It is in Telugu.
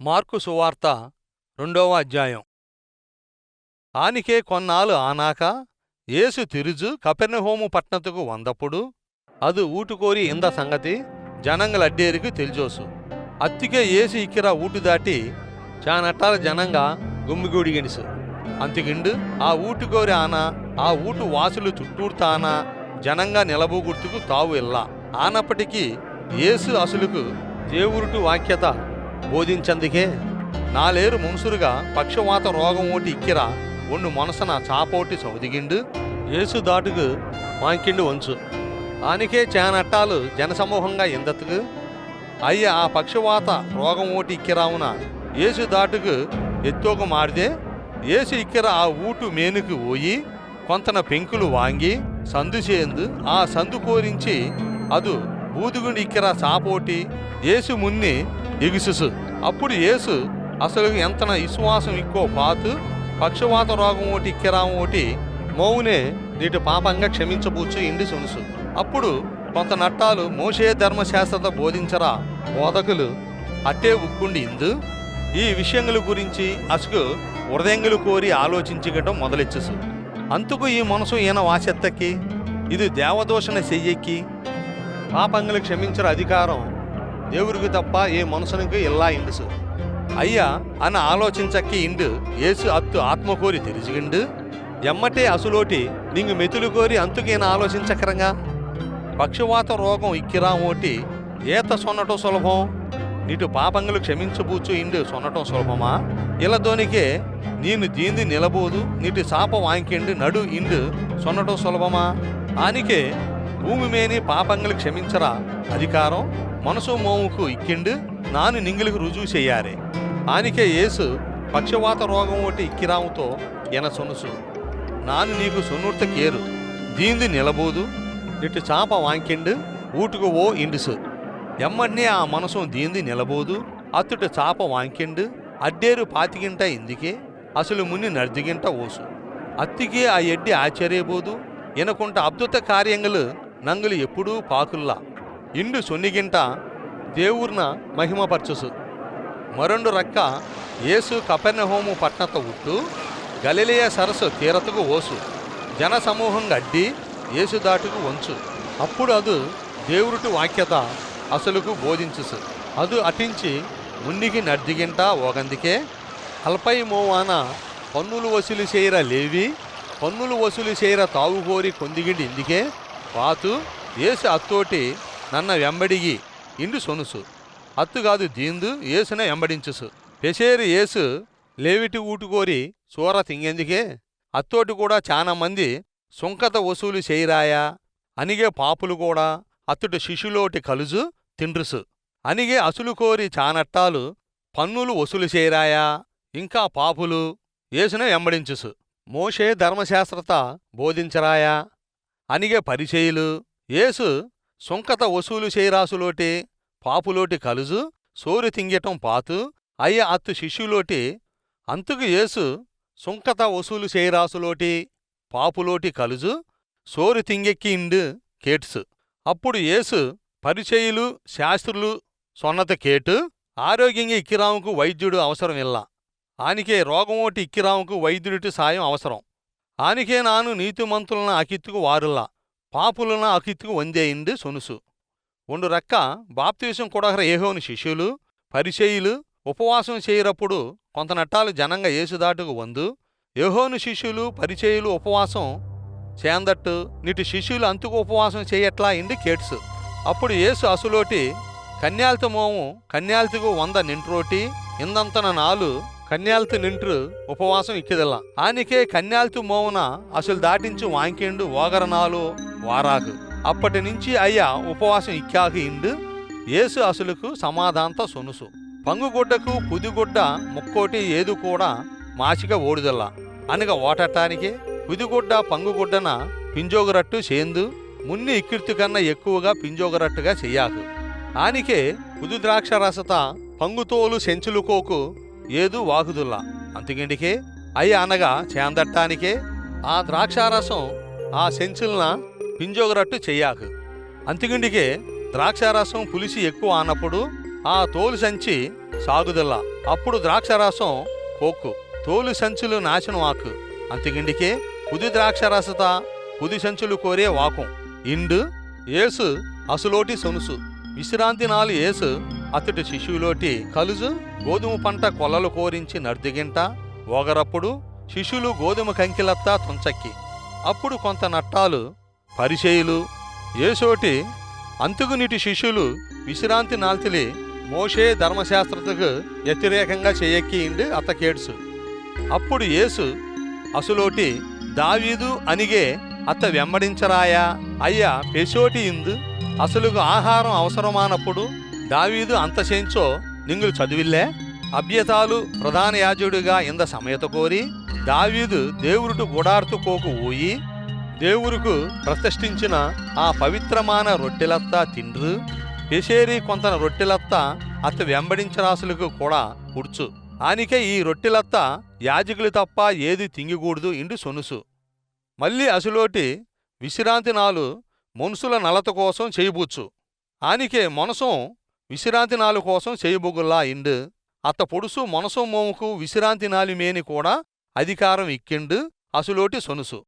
మార్కు సువార్త రెండవ అధ్యాయం ఆనికే కొన్నాళ్ళు ఆనాక యేసు తిరుజు కపెర్నహోము పట్నతుకు వందప్పుడు ಅದು ಊಟುಕೋರಿ ಇಂದ ಸಂಗತಿ జనంగల అడ్డేరికి తెలిజోసు అత్తికే ఏసు ఇక్కిర ఊటు దాటి చానట్టాల జనంగా గుమ్మిగూడి గెనిసు అంతికిండు ఆ ఊటుకోరి ఆన ఆ ఊటు వాసులు చుట్టూర్తాన జనంగా నిలబూగుర్తుకు తావు ఇల్లా ఆనప్పటికీ యేసు అసలుకు దేవురుటు వాక్యత బోధించందుకే. నాలేరు మున్సురుగా పక్షవాత రోగం ఓటి ఇక్కిరా. ఒండు మనసన చాపోటి సౌదిగిండు ఏసు దాటుకు వాంకిండు వంచు. ఆనికే చేనట్టాలు జనసమూహంగా ఎందత్తుకు అయ్య ఆ పక్షవాత రోగం ఓటి ఇక్కిరావున ఏసు దాటుకు ఎత్తోక మాడితే ఏసు ఇక్కిర ఆ ఊటు మేనుకు పోయి కొంతన పెంకులు వాంగి సందు చేందు ఆ సందు కోరించి అదు బూదుగుండి ఇక్కిర సాపోటి ఏసు మున్ని ఎగుసుసు. అప్పుడు ఏసు అసలు ఎంతన విశ్వాసం ఇక్కో పాతు పక్షవాత రోగం ఒకటి ఇక్కిరాం ఒకటి మౌనే నీటి పాపంగా క్షమించబూచు ఇండి సునుసు అప్పుడు కొంత నట్టాలు మోషే ధర్మశాస్త్రత బోధించరా బోధకులు అట్టే ఉక్కుండి ఇందు ఈ విషయముల గురించి అసుకు హృదయంగులు కోరి ఆలోచించగటం మొదలెచ్చుసు. అంతకు ఈ మనసు ఈయన వాసెత్తకి ఇది దేవదోషణ చెయ్యెక్కి పాపంగులు క్షమించర అధికారం. దేవుడికి తప్ప ఏ మనసునికి ఇల్లా ఇండుసు అయ్యా అని ఆలోచించక్కి ఇండు. ఏసు అత్తు ఆత్మ కోరి తెరిచిగిండు. ఎమ్మటే అసులోటి నింగు మెతులు కోరి అంతుకేన ఆలోచించకరంగా. పక్షవాత రోగం ఇక్కిరా ఓటి ఏత సొన్నటం సులభం. నీటు పాపంగులు క్షమించబూచు ఇండు సొన్నటం సులభమా? ఇలదోనికే నేను దీంది నిలబోదు నీటి సాప వాంకిండు నడు ఇండు సొన్నటం సులభమా? ఆనికే భూమి మేని పాపంగులు క్షమించరా? అధికారం? మనసు మోముకు ఇక్కిండు నాను నింగిలకు రుజువు చేయారే ఆనికే యేసు పక్షవాత రోగం ఒకటి ఇక్కిరాముతో ఎన సొనుసు. నాను నీకు సొన్నుర్త కేరు దీంది నిలబోదు నిట్టు చాప వాంకిండు ఊటుకు ఓ ఇండుసు. ఎమ్మన్నే ఆ మనసు దీంది నిలబోదు అత్తుట చాప వాంకిండు అడ్డేరు పాతిగింట ఇందుకే అసలు ముని నర్దిగింట ఓసు. అత్తికే ఆ ఎడ్డి ఆశ్చర్యబోదు ఎనకుంట అద్భుత కార్యంగులు నంగులు ఎప్పుడూ పాకుల్లా. ఇండు సొన్నిగింట దేవుర్న మహిమపరచుసు. మరొండు రక్క యేసు కపెర్నహోము పట్నత ఉట్టు గలిలేయ సరస్సు తీరతకు ఓసు. జన సమూహం అడ్డి యేసు దాటుకు వంచు. అప్పుడు అదు దేవురుటు వాక్యత అసలుకు బోధించుసు. అదు అటించి మున్నికి నర్దిగింట ఒకందుకే అల్పై మోవాన పన్నులు వసూలు చేయర లేవి పన్నులు వసూలు చేయర తావుకోరి కొందిగిండి ఇందుకే. పాతు ఏసు అత్తోటి నన్న వెంబడిగి ఇండు సొనుసు. అత్తు కాదు దీందు ఏసున వెంబడించుసు. పెసేరు ఏసు లేవిటి ఊటుకోరి సూర తింగెందుకే? అత్తోటి కూడా చాలా మంది సుంకత వసూలు చేయరాయా? అనిగే పాపులు కూడా అత్తుటి శిశులోటి కలుజు తిండ్రుసు. అనిగే అసులు కోరి చానట్టాలు పన్నులు వసూలు చేయరాయా? ఇంకా పాపులు ఏసున వెంబడించుసు. మోషే ధర్మశాస్త్రత బోధించరాయా? అనిగే పరిచయులు యేసు సుంకత వసూలు చేయరాసులోటి పాపులోటి కలుజు సోరు తింగటం పాతు అయ్య అత్తు శిష్యులోటి అంతుకు యేసు సుంకత వసూలు చేయరాసులోటి పాపులోటి కలుజు సోరు తింగెక్కి ఇండు కేట్సు. అప్పుడు యేసు పరిచయులు శాస్త్రులు సొన్నత కేటు ఆరోగ్యంగా ఇక్కిరాముకు వైద్యుడు అవసరం ఇల్లా ఆనికే రోగమోటి ఇక్కిరాముకు వైద్యుడిటి సాయం అవసరం. ఆనికే నాను నీతిమంతులన అకిత్తుకు వారుల్లా. పాపులన అకిత్తుకు వందేయిండు సొనుసు. ఒండు రక్క బాప్తీసం కొడగర ఏహోని శిష్యులు పరిచయులు ఉపవాసం చేయరప్పుడు కొంత నట్టాలు జనంగా ఏసుదాటుకు వందు. యహోను శిష్యులు పరిచయులు ఉపవాసం చేందట్టు నిటి శిష్యులు అంతుకు ఉపవాసం చేయట్లా ఇండి కేట్స్. అప్పుడు యేసు అసులోటి కన్యాల్త మోము కన్యాలతికు వంద నింట్రోటి ఇందంతన నాలు కన్యాలతి నింట్రు ఉపవాసం ఇక్కిదల్ల ఆనికే కన్యాల్తు మోమున అసలు దాటించు వాంకిండు ఓగరనాలు వారాకు అప్పటి నుంచి అయ్యా ఉపవాసం ఇక్కాక ఇండు. ఏసు అసలుకు సమాధాంత సొనుసు. పంగుగుడ్డకు పుదిగుడ్డ ముక్కోటి ఏదు కూడా మాసిక ఓడుదల్ల అనగా ఓటటానికి పుదిగుడ్డ పంగుగుడ్డన పింజోగరట్టు చేందు. మున్ని ఇక్కిర్తి కన్నా ఎక్కువగా పింజోగరట్టుగా చెయ్యాకు. ఆనికే పుదు ద్రాక్ష రసత పంగుతోలు సెంచులుకోకు ఏదు వాకుదుల్లా అంతకిండికే అయ్య అనగా చేందట్టానికే ఆ ద్రాక్షారసం ఆ సెంచులన పింజోగరట్టు చెయ్యాకు. అంతకిండికే ద్రాక్షారసం పులిసి ఎక్కువ ఆనప్పుడు ఆ తోలు సంచి సాగుదల్ల అప్పుడు ద్రాక్షరసం పోక్కు. తోలు సంచులు నాశనం ఆకు. అంతకిండికే పుది ద్రాక్షరసత పుది సంచులు కోరే వాకం. ఇండు ఏసు అసులోటి సొనుసు. విశ్రాంతి నాలు ఏసు అతడి శిశువులోటి కలుజు గోధుమ పంట కొలలు కోరించి నర్దిగింట. ఓగరప్పుడు శిష్యులు గోధుమ కంకిలత్తా తుంచక్కి. అప్పుడు కొంత నట్టాలు పరిచయులు ఏసోటి అంతుగునిటి శిష్యులు విశ్రాంతి నాల్తిలి మోషే ధర్మశాస్త్రతకు వ్యతిరేకంగా చేయక్కి ఇండి అత్తకేడ్సు అప్పుడు యేసు అసులోటి దావీదు అనిగే అత్త వెంబడించరాయా? అయ్యా పెసోటి ఇందు అసలుకు ఆహారం అవసరమానప్పుడు దావీదు అంత చేంచో నింగులు చదివిల్లే? అభ్యతాలు ప్రధాన యాజుడిగా ఇంద సమయత కోరి దావీదు దేవురుటు గుడార్తు కోకు ఊయి దేవురుకు ప్రతిష్ఠించిన ఆ పవిత్రమాన రొట్టెలత్తా తిండ్రు. పెసేరి కొంతన రొట్టెలత్తా అత్త వెంబడించరాసులకు కూడా కూర్చు ఆనికే ఈ రొట్టెలత్తా యాజకులు తప్ప ఏది తింగికూడదు ఇండు సొనుసు. మళ్ళీ అసులోటి విశ్రాంతి నాలు మనుషుల నలత కోసం చేయబూచ్చు ఆనికే మనసం విశ్రాంతి నాలు కోసం చేయబుగుల్లా ఇండు. అత్త పొడుసు మనసం మోముకు విశ్రాంతి నాలి మేని కూడా అధికారం ఇక్కిండు అసులోటి సొనుసు.